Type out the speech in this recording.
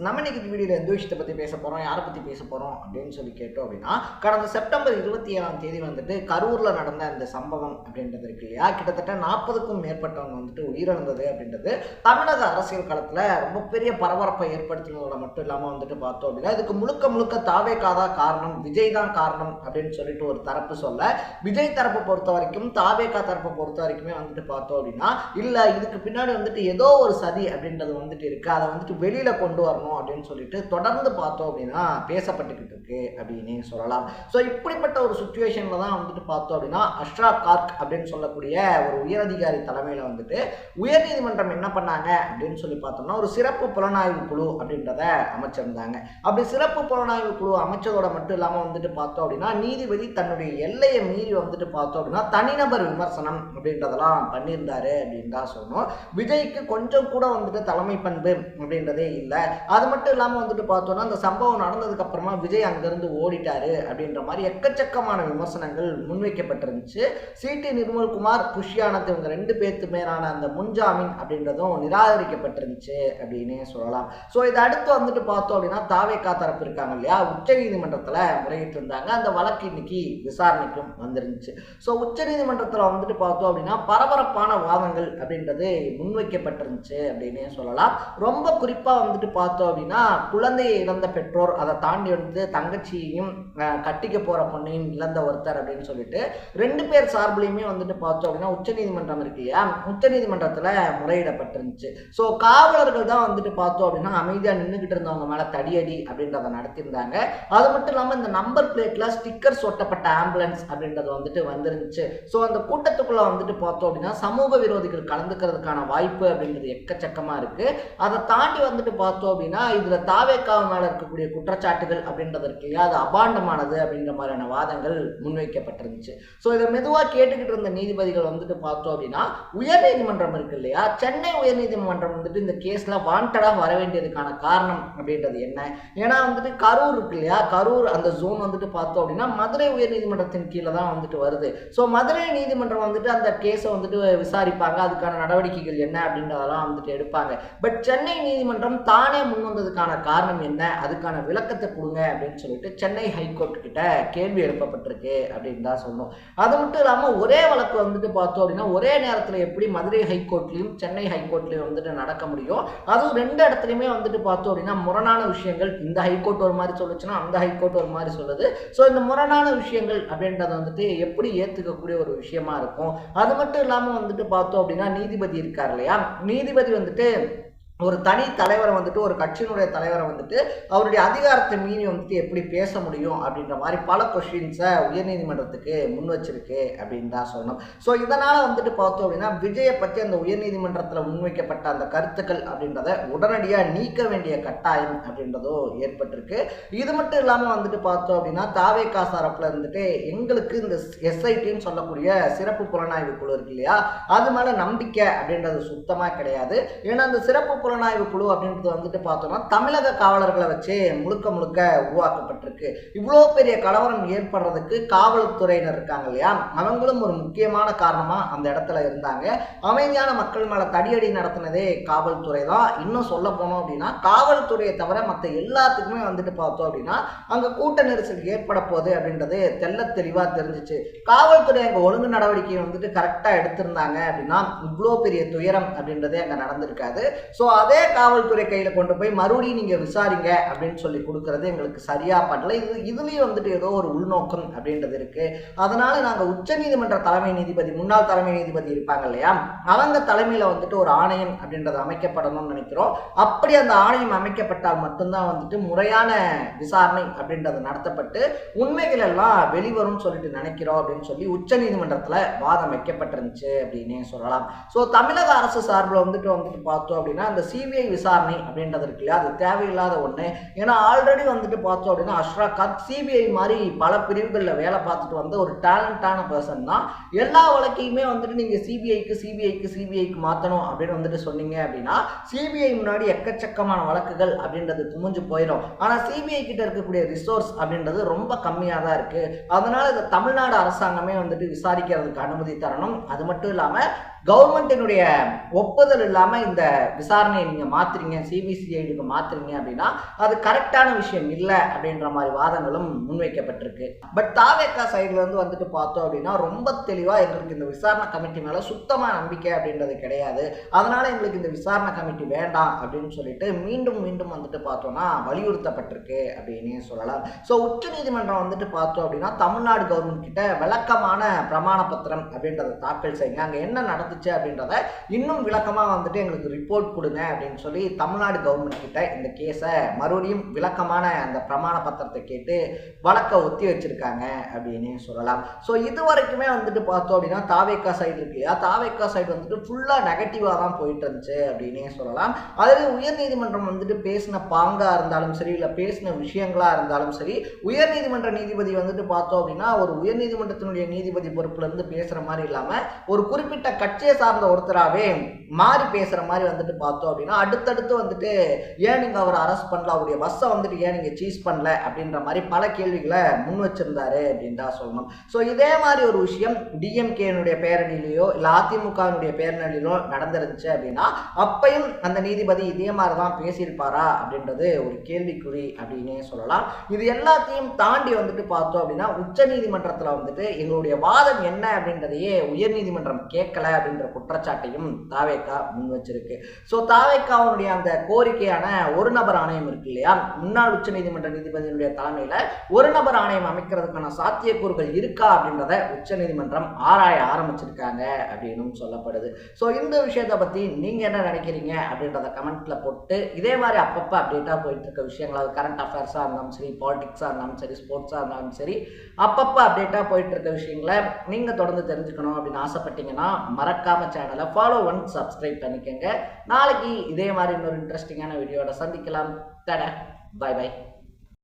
நம்ம இன்னைக்கு வீடியோவில் எந்த விஷயத்தை பற்றி பேச போகிறோம் யாரை பற்றி பேச போகிறோம் அப்படின்னு சொல்லி கேட்டோம் அப்படின்னா கடந்த செப்டம்பர் இருபத்தி ஏழாம் தேதி வந்துட்டு கரூரில் நடந்த இந்த சம்பவம் அப்படின்றது இருக்கு இல்லையா? கிட்டத்தட்ட நாற்பதுக்கும் மேற்பட்டவங்க வந்துட்டு உயிரிழந்தது அப்படின்றது தமிழக அரசியல் களத்தில் ரொம்ப பெரிய பரபரப்பை ஏற்படுத்தினதோட மட்டும் இல்லாமல் வந்துட்டு பார்த்தோம் அப்படின்னா இதுக்கு முழுக்க முழுக்க தாவேக்காதா காரணம் விஜய் தான் காரணம் அப்படின்னு சொல்லிட்டு ஒரு தரப்பு சொல்ல விஜய் தரப்பை பொறுத்த வரைக்கும் தாவேக்கா தரப்பை பொறுத்த வரைக்குமே வந்துட்டு பார்த்தோம் அப்படின்னா இல்லை இதுக்கு பின்னாடி வந்துட்டு ஏதோ ஒரு சதி அப்படின்றது வந்துட்டு இருக்கு. அதை வந்துட்டு வெளியில கொண்டு வரணும் அப்படின்னு சொல்லிட்டு தொடர்ந்து பார்த்தோம் அப்படின்னா பேசப்பட்டுக்கிட்டு இருக்கு அப்படின்னு சொல்லலாம். ஸோ இப்படிப்பட்ட ஒரு சுச்சுவேஷன்ல தான் வந்துட்டு பார்த்தோம் அப்படின்னா அஷ்ரா கார்க் அப்படின்னு சொல்லக்கூடிய ஒரு உயரதிகாரி தலைமையில வந்துட்டு உயர்நீதிமன்றம் என்ன பண்ணாங்க அப்படின்னு சொல்லி பார்த்தோம்னா ஒரு சிறப்பு புலனாய்வு குழு அப்படின்றத அமைச்சிருந்தாங்க. அப்படி சிறப்பு புலனாய்வு குழு அமைச்சதோட மட்டும் இல்லாமல் வந்துட்டு பார்த்தோம் அப்படின்னா நீதிபதி தன்னுடைய எல்லையை மீறி வந்துட்டு பார்த்தோம் அப்படின்னா தனிநபர் விமர்சனம் அப்படின்றதெல்லாம் பண்ணியிருந்தாரு அப்படின்னு தான் சொல்லணும். விஜய்க்கு கொஞ்சம் கூட வந்துட்டு தலைமை பண்பு அப்படின்றதே இல்லை. அது மட்டும் இல்லாமல் வந்துட்டு பார்த்தோன்னா அந்த சம்பவம் நடந்ததுக்கு அப்புறமா விஜய் அங்கிருந்து ஓடிட்டாரு அப்படின்ற மாதிரி எக்கச்சக்கமான விமர்சனங்கள் முன்வைக்கப்பட்டிருந்துச்சு. சிடி நிர்மல்குமார் புஷ்யானத் இவங்க ரெண்டு பேர்த்து மேலான அந்த முன்ஜாமீன் அப்படின்றதும் நிராகரிக்கப்பட்டிருந்துச்சு அப்படின்னே சொல்லலாம். ஸோ இதை அடுத்து வந்துட்டு பார்த்தோம் அப்படின்னா தாவேக்கா தரப்பு இருக்காங்க இல்லையா? உச்ச நீதிமன்றத்தில் முறையிட்டு இருந்தாங்க அந்த வழக்கு இன்னைக்கு விசாரணைக்கும் வந்துருந்துச்சு. ஸோ உச்ச நீதிமன்றத்தில் வந்துட்டு பார்த்தோம் அப்படின்னா பரபரப்பான வாதங்கள் அப்படின்றது முன்வைக்கப்பட்டிருந்துச்சு அப்படின்னே சொல்லலாம். ரொம்ப குறிப்பாக வந்துட்டு பார்த்தோம் அப்படின்னா குழந்தையை இழந்த பெற்றோர் அதை தாண்டி வந்து தங்கச்சியையும் கட்டிக்க போகிற பொண்ணையும் இழந்த ஒருத்தர் அப்படின்னு சொல்லிட்டு ரெண்டு பேர் சார்பிலையுமே வந்துட்டு பார்த்தோம் அப்படின்னா உச்சநீதிமன்றம் இருக்கு இல்லையா? உச்சநீதிமன்றத்தில் முறையிடப்பட்டிருந்துச்சு. ஸோ காவலர்கள் தான் வந்துட்டு பார்த்தோம் அப்படின்னா அமைதியாக நின்றுக்கிட்டு இருந்தவங்க மேலே தடியடி அப்படின்றத நடத்தியிருந்தாங்க. அது மட்டும் இல்லாமல் இந்த நம்பர் பிளேட்டில் ஸ்டிக்கர்ஸ் ஒட்டப்பட்ட ஆம்புலன்ஸ் அப்படின்றது வந்துட்டு வந்துருந்துச்சு. ஸோ அந்த கூட்டத்துக்குள்ள வந்துட்டு பார்த்தோம் அப்படின்னா சமூக விரோதிகள் கலந்துக்கிறதுக்கான வாய்ப்பு அப்படின்றது எக்கச்சக்கமாக இருக்குது அதை தாண்டி வந்துட்டு பார்த்தோம் அப்படின்னா இதில் தாவேக்காவு மேலே இருக்கக்கூடிய குற்றச்சாட்டுகள் அப்படின்றது இருக்கு இல்லையா அது அபாண்டமானது அப்படின்ற மாதிரியான வாதங்கள் முன்வைக்கப்பட்டிருந்துச்சு. ஸோ இதை மெதுவாக கேட்டுக்கிட்டு இருந்த நீதிபதிகள் வந்துட்டு பார்த்தோம் அப்படின்னா உயர்நீதிமன்றம் இருக்கு இல்லையா? சென்னை உயர்நீதிமன்றம் வந்துட்டு இந்த கேஸில் வாண்டடாக வர வேண்டியதுக்கான காரணம் அப்படின்றது என்ன? ஏன்னா வந்துட்டு கரூர் இருக்கு இல்லையா? கரூர் அந்த ஜோன் வந்துட்டு பார்த்தோம் அப்படின்னா மதுரை உயர்நீதிமன்றத்தின் கீழே தான் வந்துட்டு வருது. ஸோ மதுரை நீதிமன்றம் வந்துட்டு அந்த கேஸை வந்துட்டு விசாரிப்பாங்க. அதுக்கான நடவடிக்கைகள் என்ன அப்படின்றதெல்லாம் வந்துட்டு எடுப்பாங்க. பட் சென்னை நீதிமன்றம் தானே முன் வந்ததுக்கான காரணம் என்ன? அதுக்கான விளக்கத்தை கொடுங்க அப்படின்னு சொல்லிட்டு சென்னை ஹைகோர்ட் கிட்ட கேள்வி எழுப்பப்பட்டிருக்கு அப்படின்னு தான் சொல்லணும். அது மட்டும் இல்லாமல் ஒரே வழக்கு வந்துட்டு பார்த்தோம் அப்படின்னா ஒரே நேரத்தில் எப்படி மதுரை ஹைகோர்ட்லையும் சென்னை ஹைகோர்ட்லையும் வந்துட்டு நடக்க முடியும் அதுவும் ரெண்டு இடத்துலையுமே வந்துட்டு பார்த்தோம் அப்படின்னா முரணான விஷயங்கள் இந்த ஹைகோர்ட் ஒரு மாதிரி சொல்லுச்சுன்னா அந்த ஹைகோர்ட் ஒரு மாதிரி சொல்லுது. ஸோ இந்த முரணான விஷயங்கள் அப்படின்றத வந்துட்டு எப்படி ஏற்றுக்கக்கூடிய ஒரு விஷயமா இருக்கும்? அது மட்டும் இல்லாமல் வந்துட்டு பார்த்தோம் அப்படின்னா நீதிபதி இருக்கார் இல்லையா? நீதிபதி வந்துட்டு ஒரு தனி தலைவரை வந்துட்டு ஒரு கட்சியினுடைய தலைவரை வந்துட்டு அவருடைய அதிகாரத்தை மீறி வந்துட்டு எப்படி பேச முடியும் அப்படின்ற மாதிரி பல கொஷின்ஸை உயர்நீதிமன்றத்துக்கு முன் வச்சிருக்கு அப்படின்னு தான் சொல்லணும். ஸோ இதனால் வந்துட்டு பார்த்தோம் அப்படின்னா விஜயை பற்றி அந்த உயர்நீதிமன்றத்தில் முன்வைக்கப்பட்ட அந்த கருத்துக்கள் அப்படின்றத உடனடியாக நீக்க வேண்டிய கட்டாயம் அப்படின்றதோ ஏற்பட்டிருக்கு. இது மட்டும் இல்லாமல் வந்துட்டு பார்த்தோம் அப்படின்னா தாவேக்கா சாரப்பில் இருந்துட்டு எங்களுக்கு இந்த எஸ்ஐடின்னு சொல்லக்கூடிய சிறப்பு புலனாய்வு குழு இருக்கு இல்லையா? அது மேலே நம்பிக்கை அப்படின்றது சுத்தமாக கிடையாது. ஏன்னா அந்த சிறப்பு புலனாய்வு குழு அப்படின்றது வந்துட்டு பார்த்தோம்னா தமிழக காவலர்களை வச்சு முழுக்க முழுக்க உருவாக்கப்பட்டிருக்கு. இவ்வளோ பெரிய கலவரம் ஏற்படுறதுக்கு காவல்துறையினர் இருக்காங்க இல்லையா? அவங்களும் ஒரு முக்கியமான காரணமாக அந்த இடத்துல இருந்தாங்க. அமைதியான மக்கள் மேலே தடியடி நடத்தினதே காவல்துறை தான். இன்னும் சொல்ல போனோம் அப்படின்னா காவல்துறையை தவிர மற்ற எல்லாத்துக்குமே வந்துட்டு பார்த்தோம் அப்படின்னா அங்கே கூட்ட நெரிசல் ஏற்பட போகுது அப்படின்றது தெல்ல தெளிவாக தெரிஞ்சிச்சு. காவல்துறை அங்கே ஒழுங்கு நடவடிக்கையை வந்துட்டு கரெக்டாக எடுத்திருந்தாங்க அப்படின்னா இவ்வளோ பெரிய துயரம் அப்படின்றதே அங்கே நடந்திருக்காது. ஸோ அதே காவல்துறை கையில் கொண்டு போய் மறுபடியும் நீங்கள் விசாரிங்க அப்படின்னு சொல்லி கொடுக்கறது எங்களுக்கு சரியாக பண்ணல இது இதுலேயும் வந்துட்டு ஏதோ ஒரு உள்நோக்கம் அப்படின்றது இருக்குது அதனால நாங்கள் உச்சநீதிமன்ற தலைமை நீதிபதி முன்னாள் தலைமை நீதிபதி இருப்பாங்க இல்லையா? அவங்க தலைமையில் வந்துட்டு ஒரு ஆணையம் அப்படின்றது அமைக்கப்படணும்னு நினைக்கிறோம். அப்படி அந்த ஆணையம் அமைக்கப்பட்டால் மட்டும்தான் வந்துட்டு முறையான விசாரணை அப்படின்றது நடத்தப்பட்டு உண்மைகள் எல்லாம் வெளிவரும்னு சொல்லிட்டு நினைக்கிறோம் அப்படின்னு சொல்லி உச்சநீதிமன்றத்தில் வாதம் வைக்கப்பட்டிருந்துச்சு அப்படின்னே சொல்லலாம். ஸோ தமிழக அரசு சார்பில் வந்துட்டு வந்துட்டு பார்த்தோம் அப்படின்னா அந்த சிபிஐ விசாரணை அப்படின்றது இருக்கு இல்லையா? அது தேவையில்லாத ஒன்று ஏன்னா ஆல்ரெடி வந்துட்டு பார்த்தோம் அப்படின்னா அஷ்ரா காத் சிபிஐ மாதிரி பல பிரிவுகளில் வேலை பார்த்துட்டு வந்த ஒரு டேலண்டான பர்சன் தான். எல்லா வழக்கையுமே வந்துட்டு நீங்கள் சிபிஐக்கு சிபிஐக்கு சிபிஐக்கு மாற்றணும் அப்படின்னு வந்துட்டு சொன்னீங்க அப்படின்னா சிபிஐ முன்னாடி எக்கச்சக்கமான வழக்குகள் அப்படின்றது குமிஞ்சு போயிடும். ஆனால் சிபிஐ கிட்ட இருக்கக்கூடிய ரிசோர்ஸ் அப்படின்றது ரொம்ப கம்மியாக தான் இருக்குது அதனால் இந்த தமிழ்நாடு அரசாங்கமே வந்துட்டு விசாரிக்கிறதுக்கு அனுமதி தரணும். அது மட்டும் இல்லாமல் கவர்மெண்ட்டினுடைய ஒப்புதல் இல்லாமல் இந்த விசாரணையை நீங்கள் மாற்றுறீங்க சிபிசிஐடிக்கு மாற்றுறீங்க அப்படின்னா அது கரெக்டான விஷயம் இல்லை அப்படின்ற மாதிரி வாதங்களும் முன்வைக்கப்பட்டிருக்கு. பட் தாவேக்கா சைட்லேருந்து வந்துட்டு பார்த்தோம் அப்படின்னா ரொம்ப தெளிவாக எங்களுக்கு இந்த விசாரணை கமிட்டி மேலே சுத்தமாக நம்பிக்கை அப்படின்றது கிடையாது. அதனால் எங்களுக்கு இந்த விசாரணை கமிட்டி வேண்டாம் அப்படின்னு சொல்லிட்டு மீண்டும் மீண்டும் வந்துட்டு பார்த்தோம்னா வலியுறுத்தப்பட்டிருக்கு அப்படின்னு சொல்லலாம். ஸோ உச்சநீதிமன்றம் வந்துட்டு பார்த்தோம் அப்படின்னா தமிழ்நாடு கவர்மெண்ட் கிட்ட விளக்கமான பிரமாண பத்திரம் அப்படின்றத தாக்கல் செய்யுங்க. அங்கே என்ன நடக்கும் நடந்துச்சு அப்படின்றத இன்னும் விளக்கமாக வந்துட்டு எங்களுக்கு ரிப்போர்ட் கொடுங்க அப்படின்னு சொல்லி தமிழ்நாடு கவர்மெண்ட் கிட்ட இந்த கேஸை மறுபடியும் விளக்கமான அந்த பிரமாண பத்திரத்தை கேட்டு வழக்கை ஒத்தி வச்சிருக்காங்க அப்படின்னு சொல்லலாம். ஸோ இது வரைக்குமே வந்துட்டு பார்த்தோம் அப்படின்னா தாவேக்கா சைடு இருக்கு இல்லையா? தாவேக்கா சைடு வந்துட்டு ஃபுல்லாக நெகட்டிவாக தான் போயிட்டு இருந்துச்சு அப்படின்னே சொல்லலாம். அதுவே உயர்நீதிமன்றம் வந்துட்டு பேசின பாங்காக இருந்தாலும் சரி இல்லை பேசின விஷயங்களாக இருந்தாலும் சரி உயர்நீதிமன்ற நீதிபதி வந்துட்டு பார்த்தோம் அப்படின்னா ஒரு உயர்நீதிமன்றத்தினுடைய நீதிபதி பொறுப்புலேருந்து இருந்து மாதிரி இல்லாமல் ஒரு குறிப்பிட்ட கட்சியை சார்ந்த ஒருத்தராகவே மாறி பேசுகிற மாதிரி வந்துட்டு பார்த்தோம் அப்படின்னா அடுத்தடுத்து வந்துட்டு ஏன் நீங்கள் அவரை அரெஸ்ட் பண்ணல? அவருடைய பஸ்ஸை வந்துட்டு ஏன் நீங்கள் சீஸ் பண்ணல? அப்படின்ற மாதிரி பல கேள்விகளை முன் வச்சிருந்தாரு அப்படின்னு தான் சொல்லணும். ஸோ இதே மாதிரி ஒரு விஷயம் டிஎம்கேனுடைய பேரணியிலையோ இல்லை அதிமுகவினுடைய பேரணியிலோ நடந்துருந்துச்சு அப்படின்னா அப்பையும் அந்த நீதிபதி இதே மாதிரி தான் பேசியிருப்பாரா அப்படின்றது ஒரு கேள்விக்குறி அப்படின்னே சொல்லலாம். இது எல்லாத்தையும் தாண்டி வந்துட்டு பார்த்தோம் அப்படின்னா உச்ச நீதிமன்றத்தில் வந்துட்டு எங்களுடைய வாதம் என்ன அப்படின்றதையே உயர்நீதிமன்றம் கேட்கல என்ற குற்றச்சாட்டையும் தாவேக்கா முன் வச்சிருக்கு. ஸோ தாவேக்காவுடைய அந்த கோரிக்கையான ஒரு நபர் ஆணையம் இருக்கு இல்லையா? முன்னாள் உச்ச நீதிமன்ற நீதிபதியினுடைய தலைமையில ஒரு நபர் ஆணையம் அமைக்கிறதுக்கான சாத்தியக்கூறுகள் இருக்கா அப்படின்றத உச்ச நீதிமன்றம் ஆராய ஆரம்பிச்சிருக்காங்க அப்படின்னு சொல்லப்படுது. ஸோ இந்த விஷயத்தை பற்றி நீங்க என்ன நினைக்கிறீங்க அப்படின்றத கமெண்ட்ல போட்டு இதே மாதிரி அப்பப்போ அப்டேட்டாக போயிட்டு இருக்க விஷயங்கள் அது கரண்ட் அஃபேர்ஸாக இருந்தாலும் சரி பாலிடிக்ஸாக இருந்தாலும் சரி ஸ்போர்ட்ஸாக இருந்தாலும் சரி அப்பப்போ அப்டேட்டாக போயிட்டு இருக்க விஷயங்களை நீங்கள் தொடர்ந்து தெரிஞ்சுக்கணும் அப்படின்னு ஆசைப்பட்டீங்கன்னா மறக்காமல் சேனலை ஃபாலோ ஒன் சப்ஸ்கிரைப் பண்ணிக்கோங்க. நாளைக்கு இதே மாதிரி இன்னொரு இன்ட்ரெஸ்டிங்கான வீடியோட சந்திக்கலாம். தட பை பை